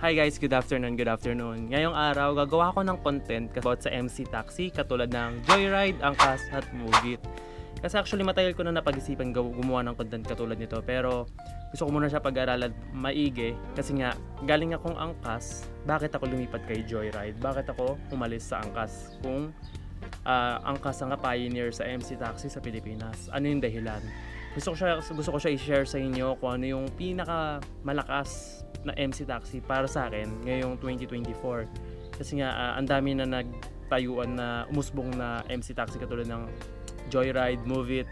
Hi guys, good afternoon, good afternoon. Ngayong araw, gagawa ko ng content about sa MC Taxi katulad ng Joyride, Angkas at Move It. Kasi actually matagal ko na napag-isipan gumawa ng content katulad nito pero gusto ko muna siya pag-aralan maigi kasi nga galing akong Angkas, bakit ako lumipat kay Joyride? Bakit ako umalis sa Angkas kung ah, Angkas ang pioneer sa MC Taxi sa Pilipinas? Ano yung dahilan? Gusto ko siya gusto ko siya i-share sa inyo kung ano yung pinaka malakas na MC Taxi para sa akin ngayong 2024. Kasi nga ah, ang dami na nagtayuan na umusbong na MC Taxi katulad ng Joyride, Move It,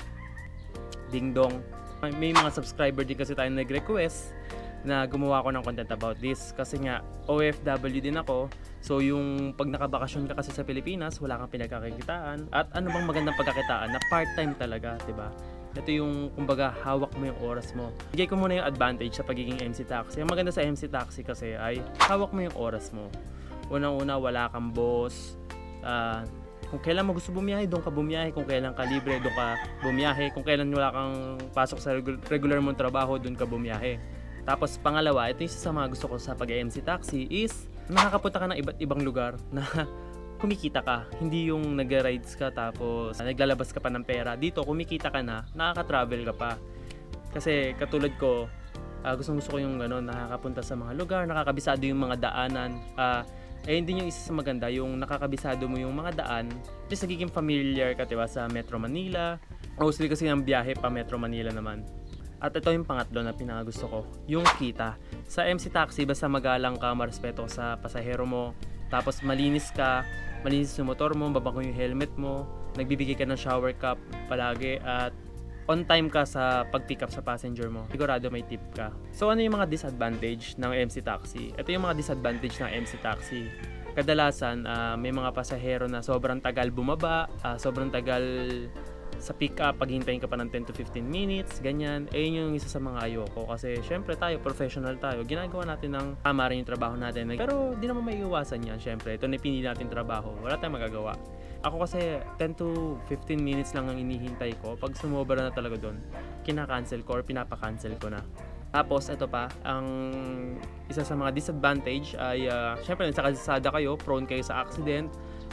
Ding Dong. May mga subscriber din kasi tayo nag-request na gumawa ako ng content about this kasi nga OFW din ako so yung pag nakabakasyon ka kasi sa Pilipinas wala kang pinagkakitaan at ano bang magandang pagkakitaan na part-time talaga 'di ba ito yung kumbaga hawak mo yung oras mo bigay ko muna yung advantage sa pagiging MC Taxi ang maganda sa MC Taxi kasi ay hawak mo yung oras mo unang-una wala kang boss ah, kung kailan mo gusto bumiyahe, doon ka bumiyahe. Kung kailan ka libre, doon ka bumiyahe. Kung kailan wala kang pasok sa regu- regular mong trabaho, doon ka bumiyahe. Tapos pangalawa, ito yung isa sa mga gusto ko sa pag-MC taxi is nakakapunta ka ng iba't ibang lugar na kumikita ka. Hindi yung nag-rides ka tapos naglalabas ka pa ng pera. Dito, kumikita ka na, nakaka-travel ka pa. Kasi katulad ko, ah, gustong gusto ko yung ano, nakakapunta sa mga lugar, nakakabisado yung mga daanan. Ah, eh hindi yung isa sa maganda, yung nakakabisado mo yung mga daan, just nagiging familiar ka, diba, sa Metro Manila. Mostly kasi ang biyahe pa Metro Manila naman. At ito yung pangatlo na pinakagusto ko, yung kita. Sa MC Taxi, basta magalang ka, marespeto sa pasahero mo, tapos malinis ka, malinis yung motor mo, babango yung helmet mo, nagbibigay ka ng shower cup palagi, at on time ka sa pag-pick up sa passenger mo, sigurado may tip ka. So ano yung mga disadvantage ng MC Taxi? Ito yung mga disadvantage ng MC Taxi. Kadalasan, ah, may mga pasahero na sobrang tagal bumaba, ah, sobrang tagal sa pick up, paghintayin ka pa ng 10 to 15 minutes, ganyan. Eh, yun yung isa sa mga ayoko. Kasi, syempre tayo, professional tayo. Ginagawa natin ng tama rin yung trabaho natin. Pero, di naman maiiwasan yan, syempre. Ito na pinili natin trabaho. Wala tayong magagawa. Ako kasi 10 to 15 minutes lang ang inihintay ko. Pag sumobra na talaga doon, kinakancel ko or pinapakancel ko na. Tapos, ito pa, ang isa sa mga disadvantage ay, uh, syempre, sa kalsada kayo, prone kayo sa accident.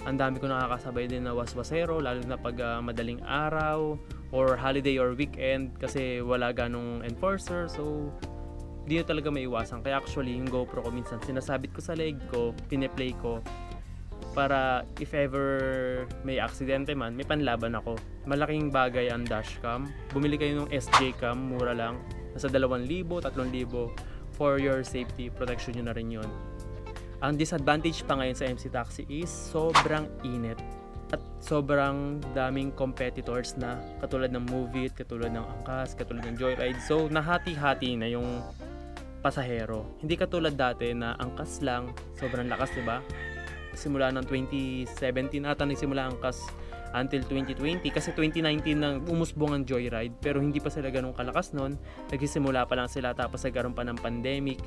Ang dami ko nakakasabay din na waswasero, lalo na pag ah, madaling araw, or holiday or weekend, kasi wala ganong enforcer. So, di nyo talaga maiwasan. Kaya actually, yung GoPro ko minsan, sinasabit ko sa leg ko, pineplay ko, para if ever may aksidente man, may panlaban ako. Malaking bagay ang dashcam. Bumili kayo ng SJ cam, mura lang. Nasa 2,000, 3,000 for your safety, protection nyo na rin yun. Ang disadvantage pa ngayon sa MC Taxi is sobrang init at sobrang daming competitors na katulad ng Move It, katulad ng Angkas, katulad ng Joyride. So, nahati-hati na yung pasahero. Hindi katulad dati na angkas lang, sobrang lakas, 'di ba? Simula ng 2017 ata nagsimula ang angkas until 2020 kasi 2019 nang umusbong ang Joyride pero hindi pa sila ganun kalakas noon. Nagsisimula pa lang sila tapos nagkaroon pa ng pandemic.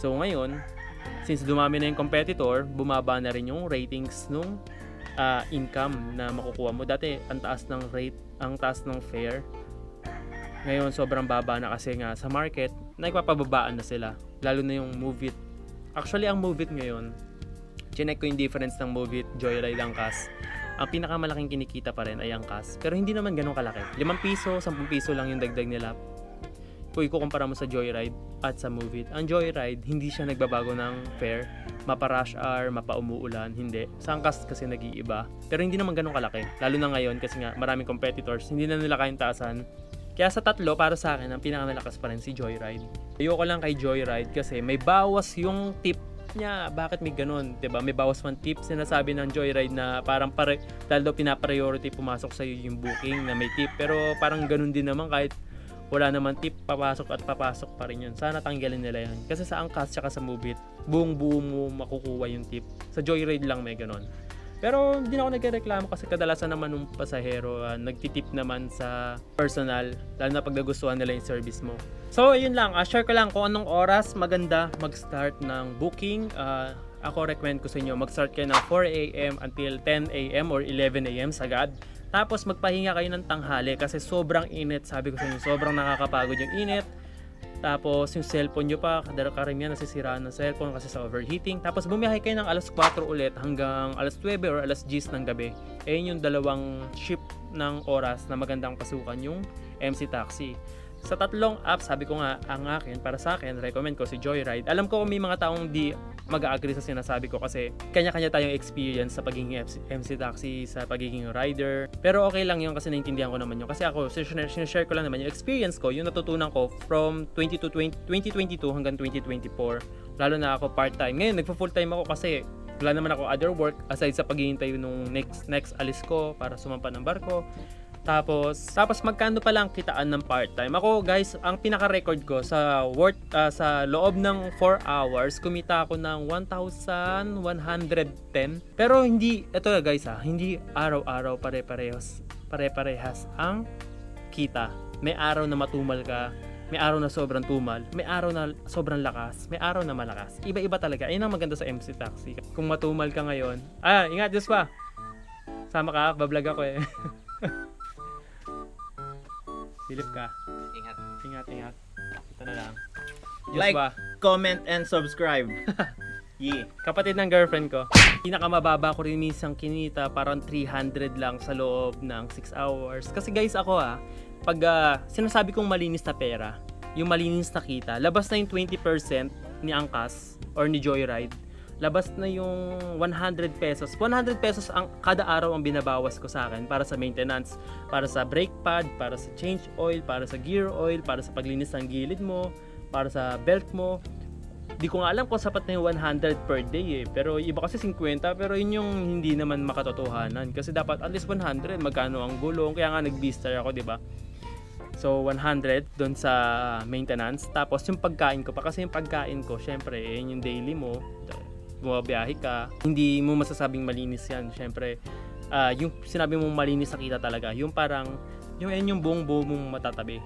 So ngayon, since dumami na yung competitor, bumaba na rin yung ratings nung ah, income na makukuha mo. Dati ang taas ng rate, ang taas ng fare. Ngayon sobrang baba na kasi nga sa market, nagpapababaan na sila. Lalo na yung Move. Actually, ang Move ngayon, chinek ko yung difference ng Move It, Joyride, Angkas. Ang pinakamalaking kinikita pa rin ay Angkas. Pero hindi naman ganun kalaki. 5 piso, 10 piso lang yung dagdag nila. Kung ikukumpara mo sa Joyride at sa Move It. Ang Joyride, hindi siya nagbabago ng fare. Mapa rush hour, mapa umuulan, hindi. Sa kasi nag-iiba. Pero hindi naman ganun kalaki. Lalo na ngayon kasi nga maraming competitors. Hindi na nila kayang taasan kaya sa tatlo, para sa akin, ang pinakamalakas pa rin si Joyride. Ayoko lang kay Joyride kasi may bawas yung tip niya. Bakit may ganun? 'Di ba May bawas man tip. Sinasabi ng Joyride na parang pare, dahil daw pinapriority pumasok sa yung booking na may tip. Pero parang ganun din naman kahit wala naman tip, papasok at papasok pa rin yun. Sana tanggalin nila yun. Kasi sa Angkas tsaka sa Mubit, buong buo mo makukuha yung tip. Sa Joyride lang may ganun. Pero hindi na ako nagreklamo kasi kadalasan naman ng pasahero ah, nagtitip naman sa personal lalo na pag nagustuhan nila yung service mo. So ayun lang, ah, share ko lang kung anong oras maganda mag-start ng booking. Ah, ako recommend ko sa inyo mag-start kayo ng 4 a.m. until 10 a.m. or 11 a.m. sagad. Tapos magpahinga kayo ng tanghali kasi sobrang init. Sabi ko sa inyo, sobrang nakakapagod yung init. Tapos yung cellphone nyo pa, karamihan nasisiraan ng cellphone kasi sa overheating. Tapos bumiyahe kayo ng alas 4 ulit hanggang alas 9 or alas 10 ng gabi. Eh yun yung dalawang shift ng oras na magandang pasukan yung MC Taxi. Sa tatlong apps, sabi ko nga, ang akin, para sa akin, recommend ko si Joyride. Alam ko may mga taong di mag-agree sa sinasabi ko kasi kanya-kanya tayong experience sa pagiging MC, taxi, sa pagiging rider. Pero okay lang yun kasi naintindihan ko naman yun. Kasi ako, sinishare, ko lang naman yung experience ko, yung natutunan ko from 20 to 20, 2022 hanggang 2024. Lalo na ako part-time. Ngayon, nagpa-full time ako kasi wala naman ako other work aside sa paghihintay nung next next alis ko para sumampa ng barko. Tapos, tapos magkano pa lang kitaan ng part-time? Ako guys, ang pinaka-record ko sa worth ah, sa loob ng 4 hours, kumita ako ng 1,110. Pero hindi, ito na guys ha, hindi araw-araw pare-parehas, pare-parehas ang kita. May araw na matumal ka, may araw na sobrang tumal, may araw na sobrang lakas, may araw na malakas. Iba-iba talaga. Ayun ang maganda sa MC Taxi. Kung matumal ka ngayon, ah, ingat, Diyos pa. Sama ka, bablog ako eh. Silip ka. Ingat. Ingat, ingat. Ito na lang. Diyos Like, ba? comment, and subscribe. yeah. Kapatid ng girlfriend ko. Pinakamababa ko rin minsan kinita, parang 300 lang sa loob ng 6 hours. Kasi guys, ako ah, pag ah, sinasabi kong malinis na pera, yung malinis na kita, labas na yung 20% ni Angkas or ni Joyride. Labas na yung 100 pesos. 100 pesos ang kada araw ang binabawas ko sa akin para sa maintenance, para sa brake pad, para sa change oil, para sa gear oil, para sa paglinis ng gilid mo, para sa belt mo. Di ko nga alam kung sapat na yung 100 per day eh. Pero iba kasi 50, pero yun yung hindi naman makatotohanan. Kasi dapat at least 100, magkano ang gulong. Kaya nga nag-B-star ako, di ba? So, 100 doon sa maintenance. Tapos, yung pagkain ko pa. Kasi yung pagkain ko, syempre, eh, yun yung daily mo. Bumabiyahe ka. Hindi mo masasabing malinis yan. Syempre, ah, yung sinabi mong malinis na kita talaga. Yung parang, yung yun yung buong buo mong matatabi.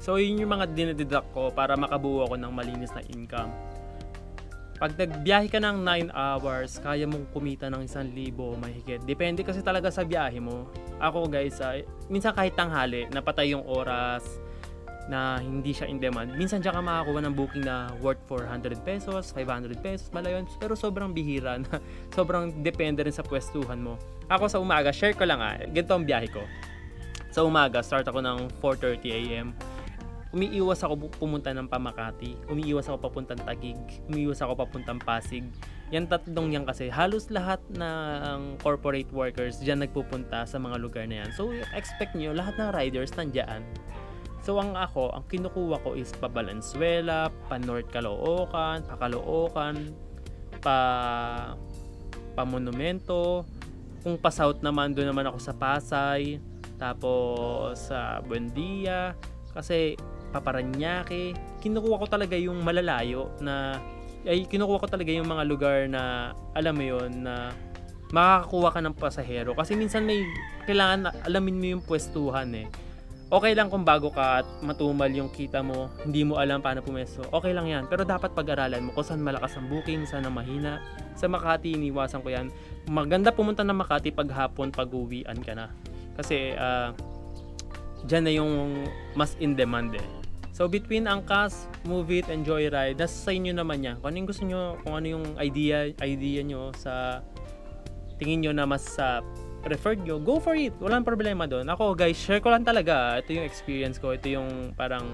So, yun yung mga dinededuct ko para makabuo ako ng malinis na income. Pag nagbiyahe ka ng 9 hours, kaya mong kumita ng 1,000 mahigit. Depende kasi talaga sa biyahe mo. Ako guys, ah, minsan kahit tanghali, napatay yung oras na hindi siya in demand. Minsan diyan ka makakuha ng booking na worth 400 pesos, 500 pesos, mala yun. Pero sobrang bihira na sobrang depende rin sa pwestuhan mo. Ako sa umaga, share ko lang ah, ganito ang biyahe ko. Sa umaga, start ako ng 4.30 a.m umiiwas ako pumunta ng Pamakati, umiiwas ako papuntang Tagig, umiiwas ako papuntang Pasig. Yan tatlong yan kasi halos lahat ng corporate workers diyan nagpupunta sa mga lugar na yan. So expect nyo lahat ng riders nandiyan. So ang ako, ang kinukuha ko is pa Valenzuela, pa North Caloocan, pa Caloocan, pa pa Monumento, kung pa South naman doon naman ako sa Pasay, tapos sa Buendia, kasi Paparanaque, kinukuha ko talaga yung malalayo na ay kinukuha ko talaga yung mga lugar na alam mo yon na makakakuha ka ng pasahero. Kasi minsan may kailangan alamin mo yung pwestuhan eh okay lang kung bago ka at matumal yung kita mo hindi mo alam paano pumesto okay lang yan pero dapat pag-aralan mo kung saan malakas ang booking saan ang mahina sa Makati iniwasan ko yan maganda pumunta ng Makati pag hapon pag uwian ka na kasi ah dyan na yung mas in demand eh. So between Angkas, Move It, and Joyride, nasa sa inyo naman yan. Kung ano yung gusto nyo, kung ano yung idea, idea nyo sa tingin nyo na mas sa preferred nyo, go for it. Walang problema doon. Ako guys, share ko lang talaga. Ito yung experience ko. Ito yung parang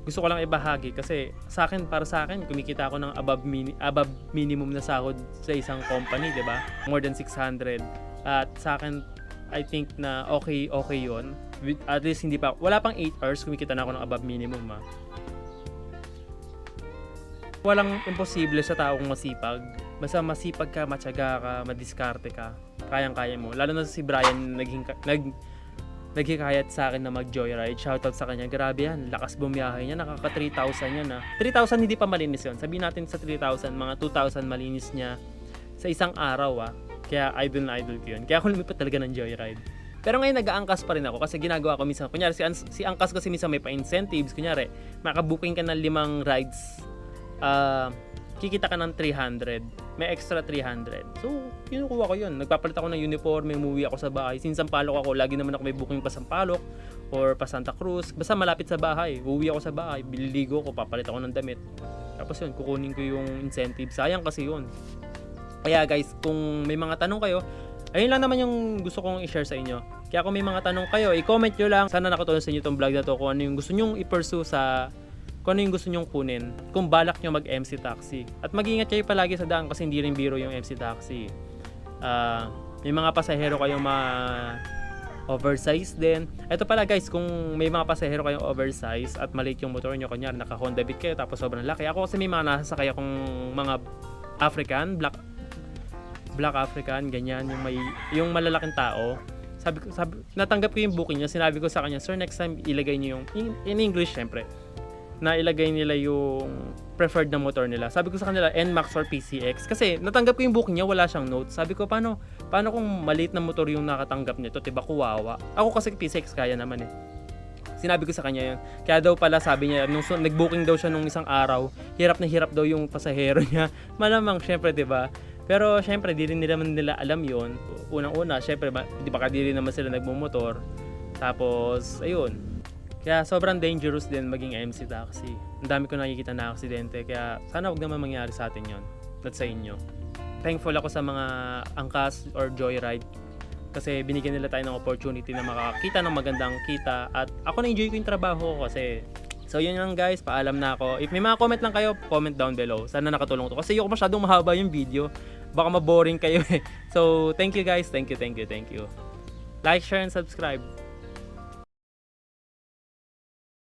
gusto ko lang ibahagi kasi sa akin para sa akin kumikita ako ng above mini, above minimum na sahod sa isang company, 'di ba? More than 600. At sa akin I think na okay okay 'yon. With, at least hindi pa wala pang 8 hours kumikita na ako ng above minimum ah. Walang imposible sa taong masipag. Basta masipag ka, matyaga ka, madiskarte ka, kayang-kaya mo. Lalo na si Brian naging nag naghikayat sa akin na mag-joyride. Shoutout sa kanya. Grabe yan. Lakas bumiyahe niya. Nakaka 3,000 yan ah. 3,000 hindi pa malinis yun. Sabihin natin sa 3,000, mga 2,000 malinis niya sa isang araw ah. Kaya idol na idol ko yun. Kaya ako lumipat talaga ng joyride. Pero ngayon nag-aangkas pa rin ako kasi ginagawa ko minsan. Kunyari si, si Angkas kasi minsan may pa-incentives. Kunyari, makabooking ka ng limang rides. ah kikita ka ng 300. May extra 300. So, kinukuha ko yun. Nagpapalit ako ng uniforme, umuwi ako sa bahay. Since Sampalok ako, lagi naman ako may booking pa Sampalok. or pa Santa Cruz. Basta malapit sa bahay. Uuwi ako sa bahay, bililigo ko, papalit ako ng damit. Tapos yun, kukunin ko yung incentive. Sayang kasi yun. Kaya guys, kung may mga tanong kayo, ayun lang naman yung gusto kong i-share sa inyo. Kaya kung may mga tanong kayo, i-comment nyo lang. Sana nakatulong sa inyo itong vlog na to kung ano yung gusto nyong i-pursue sa kung ano yung gusto nyong kunin. Kung balak nyo mag-MC Taxi. At mag-ingat kayo palagi sa daan kasi hindi rin biro yung MC Taxi. Ah, may mga pasahero kayong ma oversize din. Ito pala guys, kung may mga pasahero kayong oversize at maliit yung motor nyo, kunyari naka Honda Beat kayo tapos sobrang laki. Ako kasi may mga nasasakay akong mga African, black black African, ganyan, yung may yung malalaking tao. Sabi ko, sabi, natanggap ko yung booking niya. Sinabi ko sa kanya, sir, next time ilagay niyo yung, in, in English syempre, na ilagay nila yung preferred na motor nila. Sabi ko sa kanila, NMAX or PCX. Kasi natanggap ko yung booking niya, wala siyang notes. Sabi ko, paano, paano kung maliit na motor yung nakatanggap nito? Diba, kuwawa. Ako kasi PCX kaya naman eh. Sinabi ko sa kanya yun. Kaya daw pala sabi niya, nung sun- nag-booking daw siya nung isang araw, hirap na hirap daw yung pasahero niya. Malamang, syempre, di ba? Pero syempre, di rin nila nila alam yon Unang-una, syempre, di ba di naman sila nagmumotor. Tapos, ayun. Kaya sobrang dangerous din maging MC taxi. Ang dami ko nakikita na aksidente. Kaya sana wag naman mangyari sa atin yon At sa inyo. Thankful ako sa mga angkas or joyride kasi binigyan nila tayo ng opportunity na makakita ng magandang kita at ako na-enjoy ko yung trabaho ko kasi So yun lang guys, paalam na ako. If may mga comment lang kayo, comment down below. Sana nakatulong to. Kasi yung masyadong mahaba yung video. Baka maboring kayo eh. So thank you guys, thank you, thank you, thank you. Like, share, and subscribe.